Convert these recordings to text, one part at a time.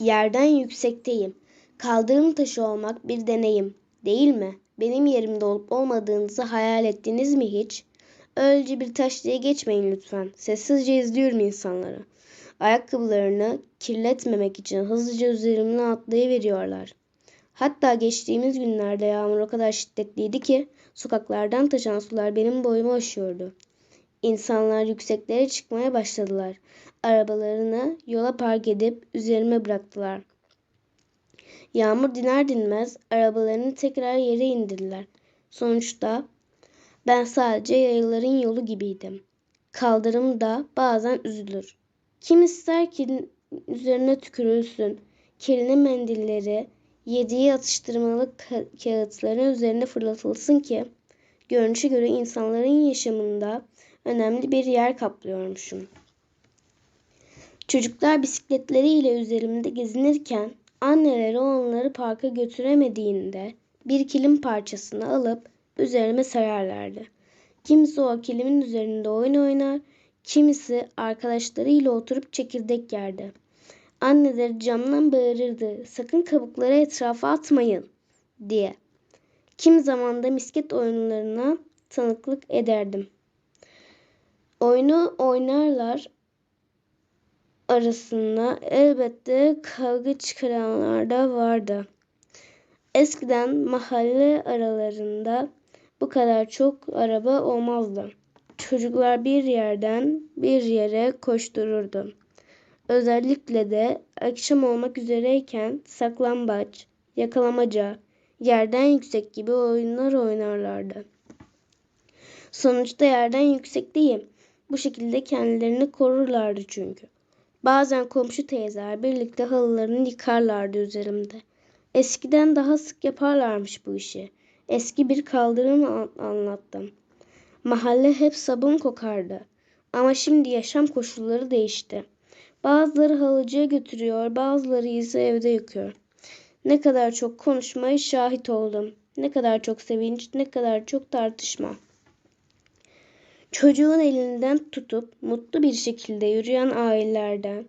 Yerden yüksekteyim. Kaldırım taşı olmak bir deneyim, değil mi? Benim yerimde olup olmadığınızı hayal ettiniz mi hiç? Öylece bir taş diye geçmeyin lütfen. Sessizce izliyorum insanları. Ayakkabılarını kirletmemek için hızlıca üzerimden atlayıveriyorlar. Hatta geçtiğimiz günlerde yağmur o kadar şiddetliydi ki sokaklardan taşan sular benim boyumu aşıyordu. İnsanlar yükseklere çıkmaya başladılar. Arabalarını yola park edip üzerime bıraktılar. Yağmur diner dinmez arabalarını tekrar yere indirdiler. Sonuçta ben sadece yayıların yolu gibiydim. Kaldırım da bazen üzülür. Kim ister ki üzerine tükürülsün. Kirli mendilleri, yediği atıştırmalık kağıtların üzerine fırlatılsın ki görünüşe göre insanların yaşamında önemli bir yer kaplıyormuşum. Çocuklar bisikletleriyle üzerimde gezinirken anneleri onları parka götüremediğinde bir kilim parçasını alıp üzerime sererlerdi. Kimisi o kilimin üzerinde oyun oynar, kimisi arkadaşlarıyla oturup çekirdek yerdi. Anneleri camdan bağırırdı, sakın kabukları etrafa atmayın diye. Kim zaman da misket oyunlarına tanıklık ederdim. Oyunu oynarlar arasında elbette kavga çıkaranlar da vardı. Eskiden mahalle aralarında bu kadar çok araba olmazdı. Çocuklar bir yerden bir yere koştururdu. Özellikle de akşam olmak üzereyken saklambaç, yakalamaca, yerden yüksek gibi oyunlar oynarlardı. Sonuçta yerden yüksekteyim. Bu şekilde kendilerini korurlardı çünkü. Bazen komşu teyzeler birlikte halılarını yıkarlardı üzerimde. Eskiden daha sık yaparlarmış bu işi. Eski bir kaldırım anlattım. Mahalle hep sabun kokardı. Ama şimdi yaşam koşulları değişti. Bazıları halıcıya götürüyor, bazıları ise evde yıkıyor. Ne kadar çok konuşmaya şahit oldum. Ne kadar çok sevinç, ne kadar çok tartışma. Çocuğun elinden tutup mutlu bir şekilde yürüyen ailelerden,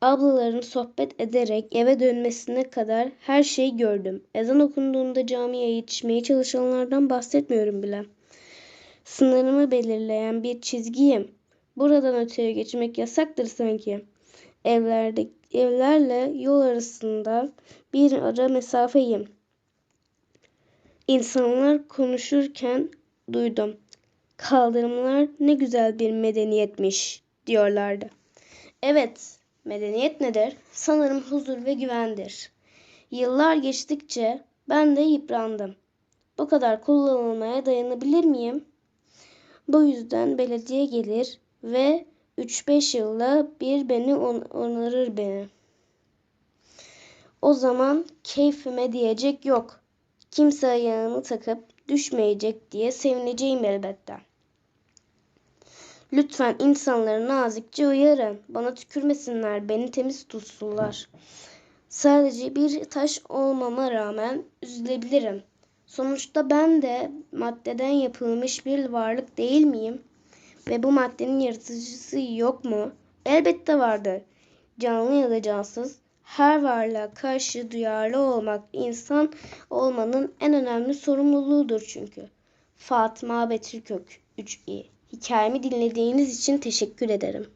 ablaların sohbet ederek eve dönmesine kadar her şeyi gördüm. Ezan okunduğunda camiye yetişmeye çalışanlardan bahsetmiyorum bile. Sınırımı belirleyen bir çizgiyim. Buradan öteye geçmek yasaktır sanki. Evlerde, evlerle yol arasında bir ara mesafeyim. İnsanlar konuşurken duydum. Kaldırımlar ne güzel bir medeniyetmiş diyorlardı. Evet, medeniyet nedir? Sanırım huzur ve güvendir. Yıllar geçtikçe ben de yıprandım. Bu kadar kullanılmaya dayanabilir miyim? Bu yüzden belediye gelir ve 3-5 yılda bir beni on onarır beni. O zaman keyfime diyecek yok. Kimse ayağını takıp düşmeyecek diye sevineceğim elbette. Lütfen insanları nazikçe uyarın. Bana tükürmesinler, beni temiz tutsunlar. Sadece bir taş olmama rağmen üzülebilirim. Sonuçta ben de maddeden yapılmış bir varlık değil miyim? Ve bu maddenin yaratıcısı yok mu? Elbette vardır. Canlı ya da cansız her varlığa karşı duyarlı olmak insan olmanın en önemli sorumluluğudur çünkü. Fatma Betülkök 3i Hikayemi dinlediğiniz için teşekkür ederim.